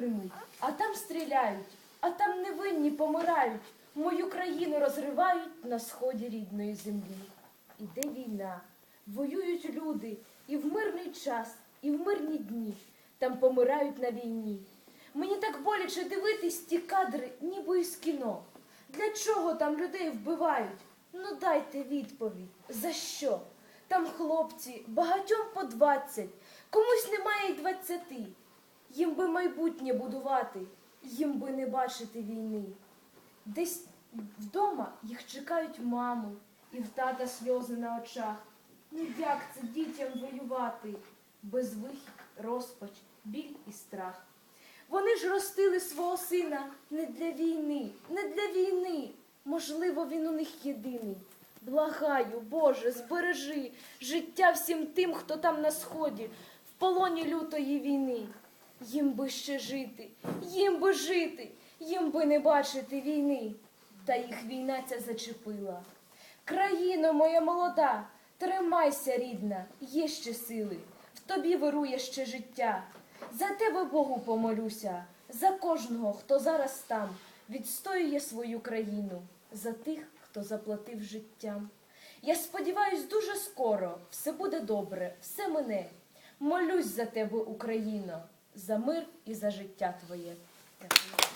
гримить, а там стріляють, а там невинні помирають, мою країну розривають на сході рідної землі. Іде війна, воюють люди і в мирний час, і в мирні дні, там помирають на війні. Мені так боляче дивитись ті кадри, ніби із кіно. Для чого там людей вбивають? Ну дайте відповідь. За що? Там хлопці, багатьом по двадцять, комусь немає й двадцяти. Їм би майбутнє будувати, їм би не бачити війни. Десь вдома їх чекають мами і в тата сльози на очах. Ну як це дітям воювати? Безвихід, розпач, біль і страх. Вони ж ростили свого сина не для війни, не для війни. Можливо, він у них єдиний. Благаю, Боже, збережи життя всім тим, хто там на сході, в полоні лютої війни. Їм би ще жити, їм би жити, їм би не бачити війни. Та їх війна ця зачепила. Країно моя молода, тримайся, рідна, є ще сили, в тобі вирує ще життя. За тебе Богу помолюся, за кожного, хто зараз там відстоює свою країну, за тих, хто заплатив життям. Я сподіваюсь, дуже скоро все буде добре, все мине. Молюсь за тебе, Україно, за мир і за життя твоє. Дякую.